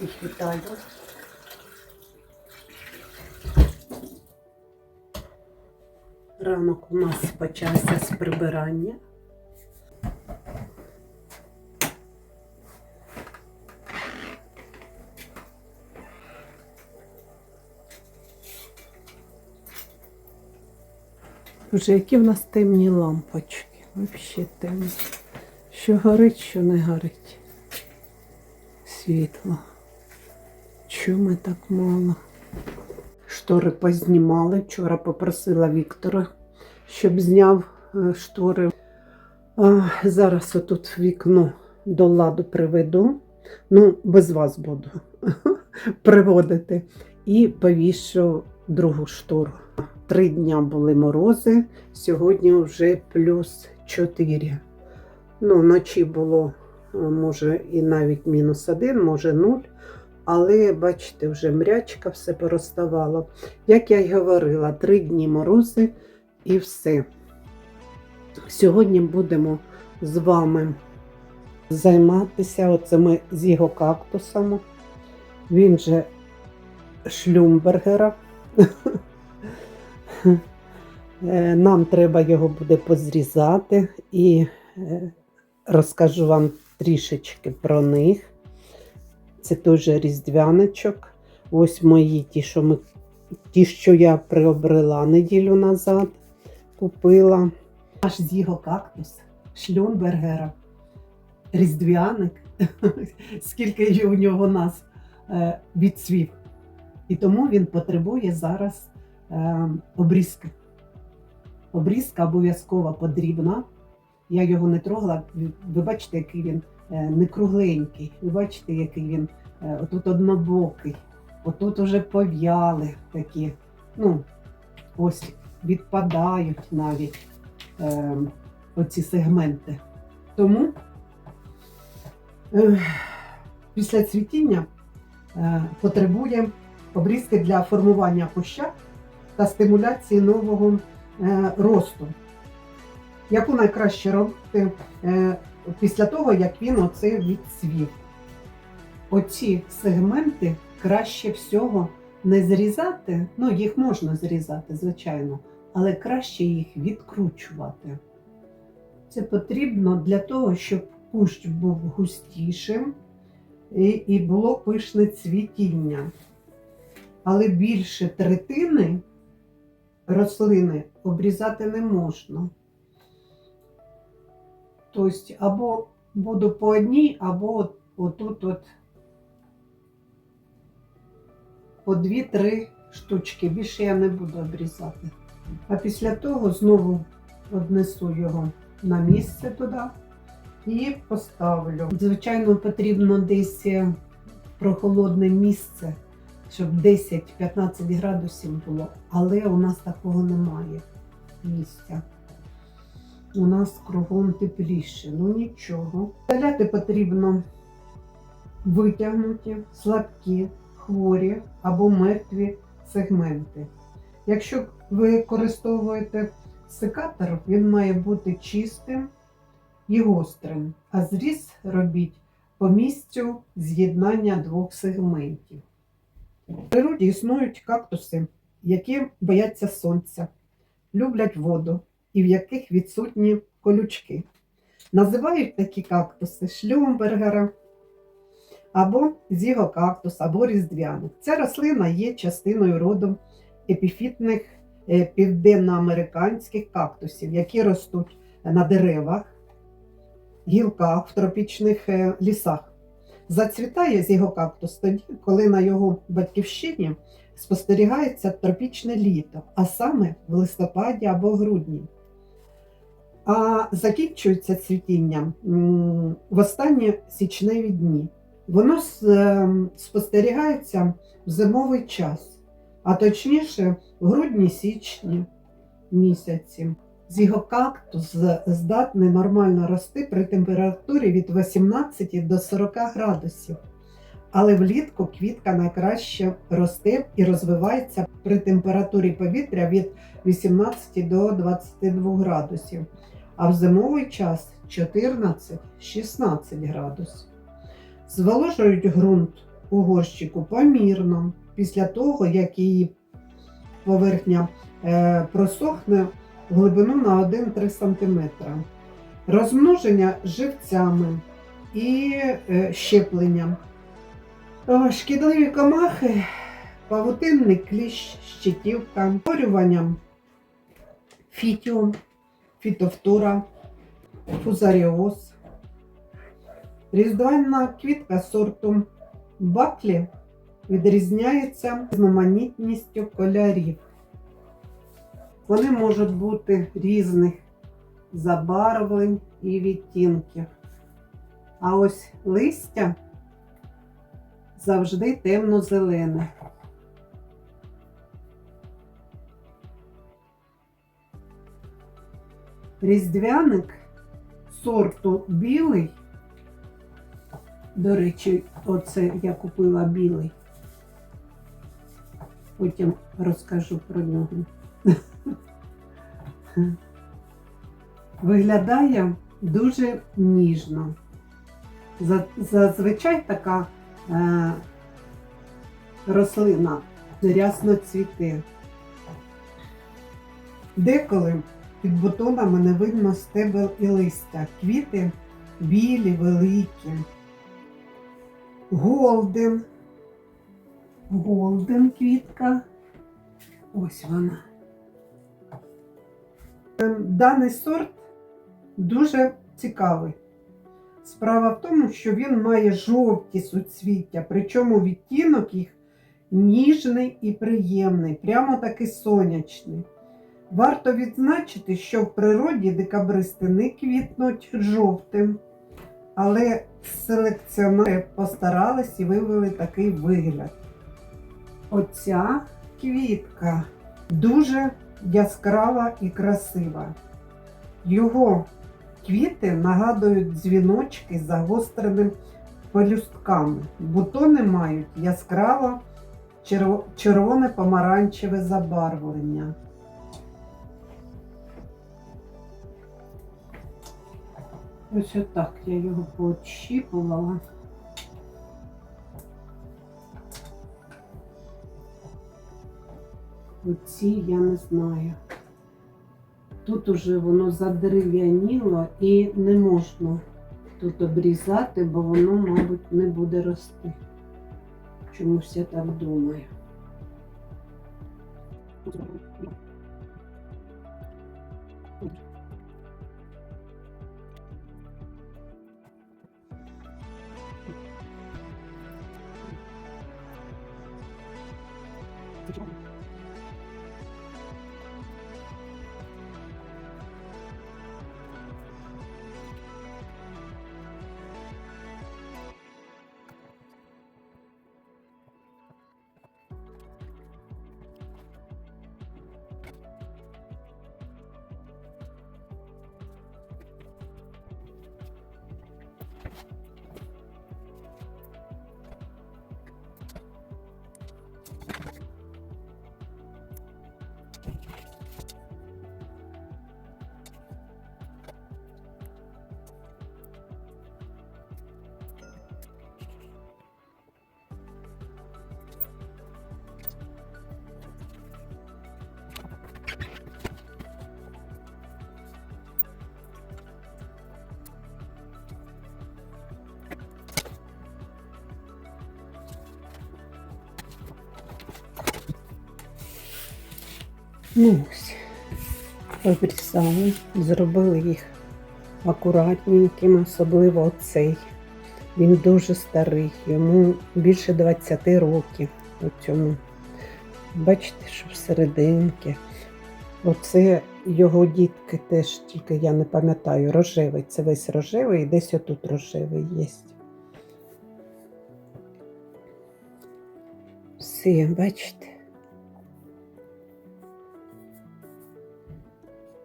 Всіх вітаю. Ранок у нас почався з прибирання. Вже які в нас темні лампочки. Взагалі темні. Що горить, що не горить. Світло. Чому так мало? Штори познімали. Вчора попросила Віктора, щоб зняв е, штори. А, зараз отут вікно до ладу приведу. Ну, без вас буду приводити. І повішу другу штору. Три дня були морози, сьогодні вже плюс 4. Ну, вночі було, е, може, і навіть мінус один, може нуль. Але бачите, вже мрячка все пороставало. Як я й говорила, три дні морози і все. Сьогодні будемо з вами займатися оцими з його кактусами. Він же шлюмбергера. Е, Нам треба його буде позрізати і е, розкажу вам трішечки про них. Це теж різдвяничок. Ось мої ті, що ми, ті, що я приобрела неділю назад, купила. Аж з його кактус, шлюмбергера, різдвяник, скільки у нього нас е, відцвів. І тому він потребує зараз е, обрізки. Обрізка обов'язково потрібна. Я його не трогала. Ви- бачите, який він не кругленький. Ви бачите, який він е, отут однобокий, отут уже пов'яли такі. Ну, ось відпадають навіть е, оці сегменти. Тому е, після цвітіння е, потребує обрізки для формування куща та стимуляції нового е, росту. Яку найкраще робити е, після того, як він оце відцвів. Оці сегменти краще всього не зрізати, ну їх можна зрізати, звичайно, але краще їх відкручувати. Це потрібно для того, щоб кущ був густішим і, і було пишне цвітіння. Але більше третини рослини обрізати не можна. Тобто, або буду по одній, або от, отут от по дві-три штучки. Більше я не буду обрізати. А після того знову однесу його на місце туди і поставлю. Звичайно, потрібно десь е, прохолодне місце, щоб 10-15 градусів було, але у нас такого немає місця. У нас кругом тепліше, ну нічого. Заляти потрібно витягнуті, слабкі, хворі або мертві сегменти. Якщо ви використовуєте секатор, він має бути чистим і гострим, а зріз робіть по місцю з'єднання двох сегментів. В природі існують кактуси, які бояться сонця, люблять воду і в яких відсутні колючки. Називають такі кактуси шлюмбергера або зігокактус, або різдвяник. Ця рослина є частиною роду епіфітних е, південноамериканських кактусів, які ростуть на деревах, гілках в тропічних е, лісах. Зацвітає зігокактус тоді, коли на його батьківщині спостерігається тропічне літо, а саме в листопаді або грудні. А закінчується цвітіння в останні січневі дні. Воно ем, спостерігається в зимовий час, а точніше в грудні-січні місяці. Зігокактус здатний нормально рости при температурі від 18 до 40 градусів. Але влітку квітка найкраще росте і розвивається при температурі повітря від 18 до 22 градусів, а в зимовий час 14-16 градусів. Зволожують ґрунт у горщику помірно, після того, як її поверхня е, просохне в глибину на 1-3 см. Розмноження живцями і е, щепленням. О, Шкідливі комахи, павутинний кліщ, щитівка, порюванням фітіум, фітофтора, фузаріоз. Різдвяна квітка сорту баклі відрізняється різноманітністю кольорів. Вони можуть бути різних забарвлень і відтінків. А ось листя завжди темно-зелене. Різдвяник сорту білий. До речі, оце я купила білий. Потім розкажу про нього. Виглядає дуже ніжно. Зазвичай така рослина рясно цвіте. Деколи під бутонами не видно стебел і листя. Квіти білі, великі. Голден. Голден квітка. Ось вона. Ем, Даний сорт дуже цікавий. Справа в тому, що він має жовті суцвіття, причому відтінок їх ніжний і приємний, прямо таки сонячний. Варто відзначити, що в природі декабристи не квітнуть жовтим, але селекціонери постарались і вивели такий вигляд. Оця квітка дуже яскрава і красива. Його квіти нагадують дзвіночки з загостреним пелюстками. Бутони мають яскраво червоне помаранчеве забарвлення. Ось отак я його поотщіпувала. Оці я не знаю. Тут уже воно задерев'яніло і не можна тут обрізати, бо воно, мабуть, не буде рости. Чомусь я так думаю. Ну ось, обрізали, зробили їх акуратненькими, особливо оцей. Він дуже старий, йому більше 20 років у цьому. Бачите, що всерединки. Оце його дітки теж, тільки я не пам'ятаю, рожевий. Це весь рожевий і десь отут рожевий є. Все, бачите?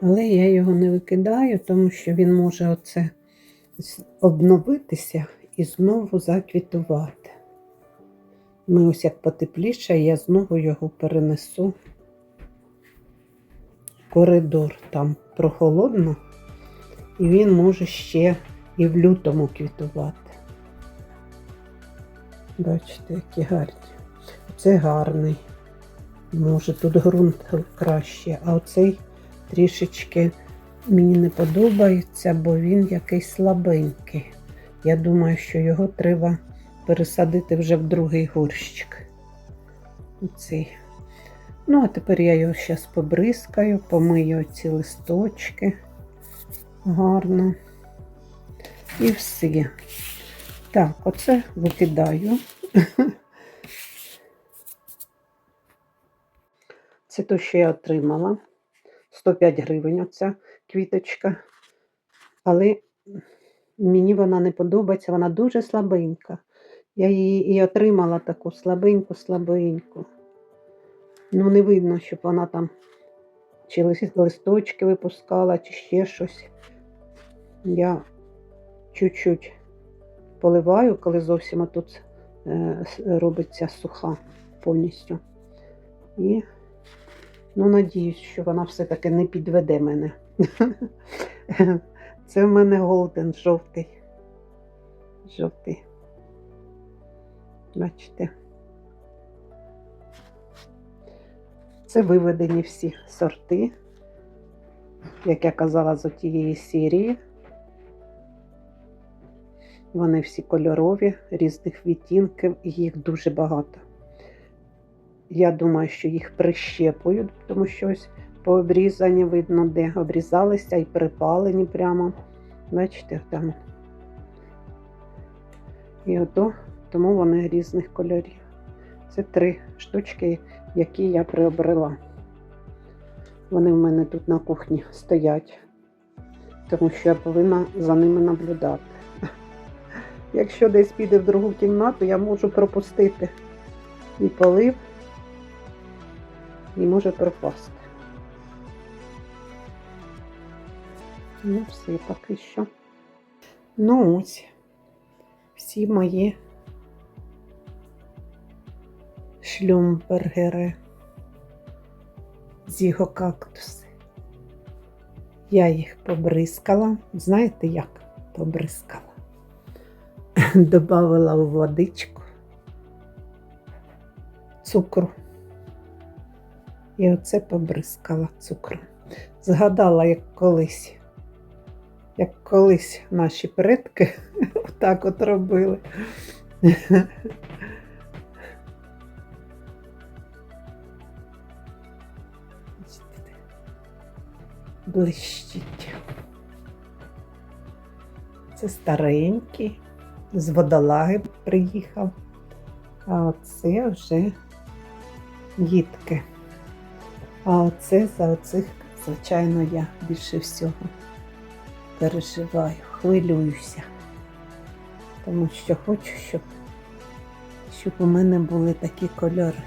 Але я його не викидаю, тому що він може оце обновитися і знову заквітувати. Ми ось як потепліше, я знову його перенесу в коридор. Там прохолодно, і він може ще і в лютому квітувати. Бачите, які гарні. Це гарний. Може тут ґрунт краще, а оцей трішечки мені не подобається, бо він якийсь слабенький. Я думаю, що його треба пересадити вже в другий горщик. Оцей. Ну, а тепер я його зараз побризкаю, помию ці листочки гарно. І все. Так, оце викидаю. Це те, що я отримала. 105 гривень оця квіточка. Але мені вона не подобається, вона дуже слабенька. Я її і отримала таку слабеньку, слабеньку. Ну, не видно, щоб вона там чи листочки випускала, чи ще щось. Я чуть-чуть поливаю, коли зовсім тут е, робиться суха повністю. І ну, надіюсь, що вона все-таки не підведе мене. Це в мене голден жовтий. Жовтий. Бачите. Це виведені всі сорти, як я казала, з тієї серії. Вони всі кольорові, різних відтінків, їх дуже багато. Я думаю, що їх прищепують, тому що ось пообрізані, видно, де обрізалися і припалені прямо. Бачите, там. І ото, тому вони різних кольорів. Це три штучки, які я приобрела. Вони в мене тут на кухні стоять, тому що я повинна за ними наблюдати. Якщо десь піде в другу кімнату, я можу пропустити і полив, і може пропасти. Ну, все поки що. Ну ось, всі мої шлюмбергери з його кактуси. Я їх побризкала. Знаєте як побризкала? Добавила у водичку цукру. І оце побризкала цукром. Згадала, як колись, як колись наші предки отак от робили. Блищить. Це старенький, з водолаги приїхав. А оце вже дітки. А оце за оцих, звичайно, я більше всього переживаю, хвилююся. Тому що хочу, щоб, щоб у мене були такі кольори.